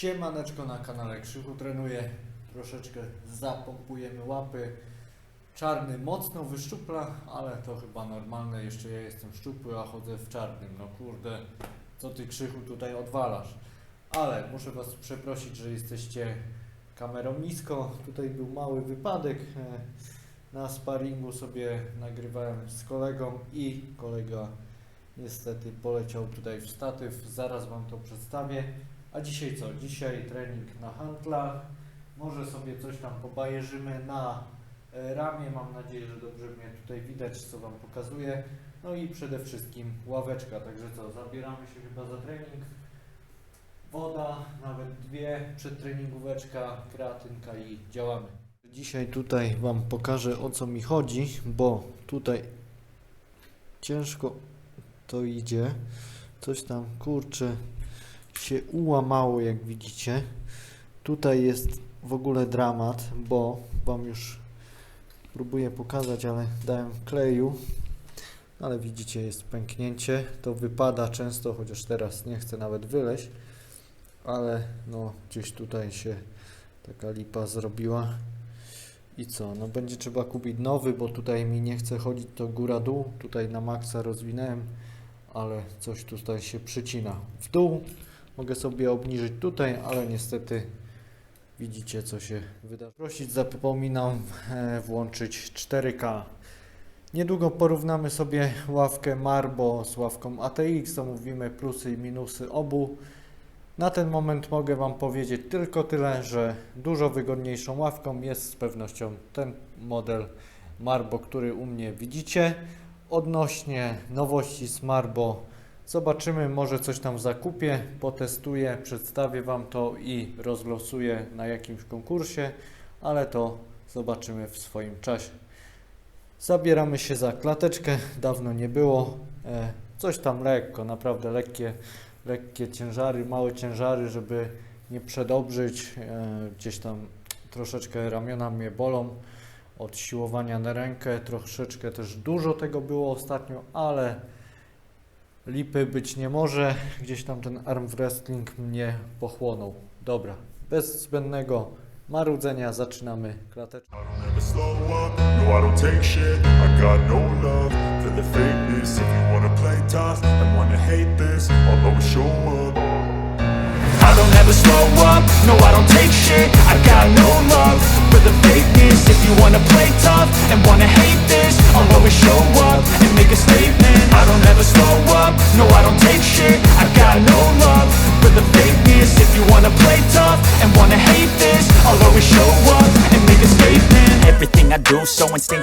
Siemaneczko na kanale Krzychu trenuje. Troszeczkę zapompujemy łapy. Czarny mocno wyszczupla, ale to chyba normalne. Jeszcze ja jestem szczupły, a chodzę w czarnym. No kurde, co ty Krzychu tutaj odwalasz? Ale muszę Was przeprosić, że jesteście kamerą nisko. Tutaj był mały wypadek. E, Na sparingu sobie nagrywałem z kolegą i kolega niestety poleciał tutaj w statyw. Zaraz Wam to przedstawię. A dzisiaj co? Dzisiaj trening na handlach. Może sobie coś tam pobajerzymy na e, ramię. Mam nadzieję, że dobrze mnie tutaj widać, co Wam pokazuję. No i przede wszystkim ławeczka. Także co? Zabieramy się chyba za trening. Woda, nawet dwie, przedtreningóweczka, kreatynka i działamy. Dzisiaj tutaj Wam pokażę o co mi chodzi, bo tutaj ciężko to idzie. Coś tam kurczę się ułamało, jak widzicie. Tutaj jest w ogóle dramat, bo Wam już próbuję pokazać, ale dałem kleju. Ale widzicie, jest pęknięcie. To wypada często, chociaż teraz nie chcę nawet wyleźć. Ale no, gdzieś tutaj się taka lipa zrobiła. I co? No będzie trzeba kupić nowy, bo tutaj mi nie chce chodzić to góra-dół. Tutaj na maksa rozwinąłem, ale coś tutaj się przycina w dół. Mogę sobie obniżyć tutaj, ale niestety widzicie co się wydarzy. Prosić zapominam e, włączyć 4K. Niedługo porównamy sobie ławkę Marbo z ławką ATX, omówimy plusy i minusy obu. Na ten moment mogę Wam powiedzieć tylko tyle, że dużo wygodniejszą ławką jest z pewnością ten model Marbo, który u mnie widzicie. Odnośnie nowości z Marbo zobaczymy, może coś tam zakupię, potestuję, przedstawię Wam to i rozlosuję na jakimś konkursie, ale to zobaczymy w swoim czasie. Zabieramy się za klateczkę, dawno nie było. E, coś tam lekko, naprawdę lekkie, lekkie ciężary, małe ciężary, żeby nie przedobrzyć. E, gdzieś tam troszeczkę ramiona mnie bolą od siłowania na rękę. Troszeczkę też dużo tego było ostatnio, ale lipy być nie może. Gdzieś tam ten arm wrestling mnie pochłonął. Dobra, bez zbędnego marudzenia zaczynamy klateczkę. I don't ever slow up, no I don't take shit. I got no love for the fakeness. If you wanna play tough and wanna hate this I'll always show up. No no and make a statement. I don't ever slow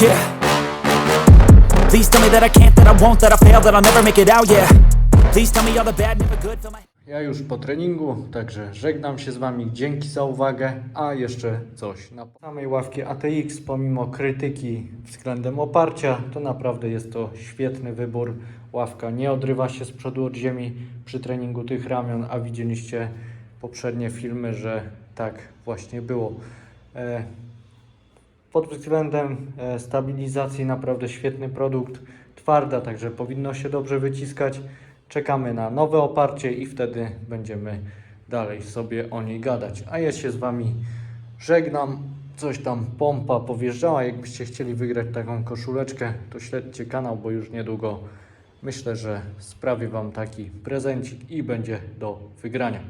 Yeah. Please tell me that I can't, that I won't, that I fail, that I'll never make it out, yeah. Please tell me all the bad, never good, my Ja już po treningu, także żegnam się z Wami. Dzięki za uwagę. A jeszcze coś. Na samej ławki ATX, pomimo krytyki względem oparcia, to naprawdę jest to świetny wybór. Ławka nie odrywa się z przodu od ziemi przy treningu tych ramion, a widzieliście poprzednie filmy, że tak właśnie było. E, pod względem e, stabilizacji naprawdę świetny produkt, twarda, także powinno się dobrze wyciskać. Czekamy na nowe oparcie i wtedy będziemy dalej sobie o niej gadać. A ja się z Wami żegnam. Coś tam pompa powjeżdżała. Jakbyście chcieli wygrać taką koszuleczkę, to śledźcie kanał, bo już niedługo myślę, że sprawię Wam taki prezencik i będzie do wygrania.